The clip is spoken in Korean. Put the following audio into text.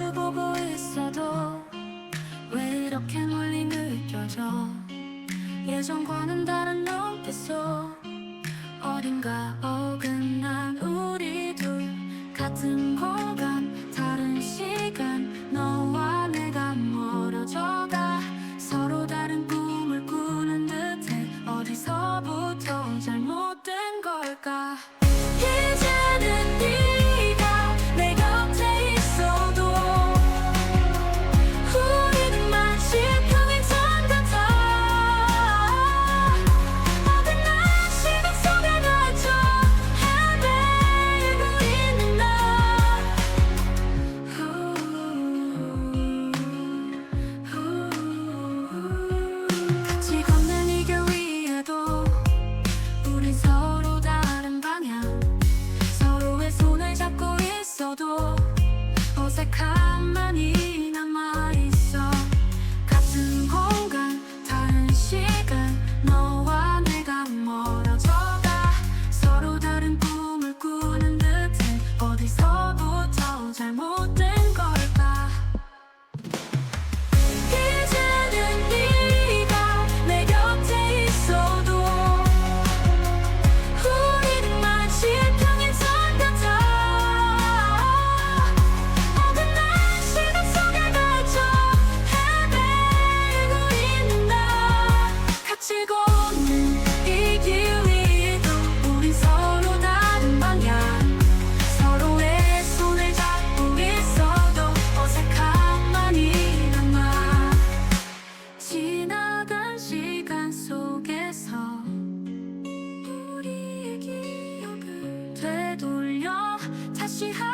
마주보고 있어도 왜 이렇게 멀리 느껴져? 예전과는 다른 눈빛 속 어딘가 어긋난 우리 둘 같은 공간 다른 시간. 너와 내가 멀어져가. 서로 다른 꿈을 꾸는 듯해 어디서부터 잘못된 걸까? she had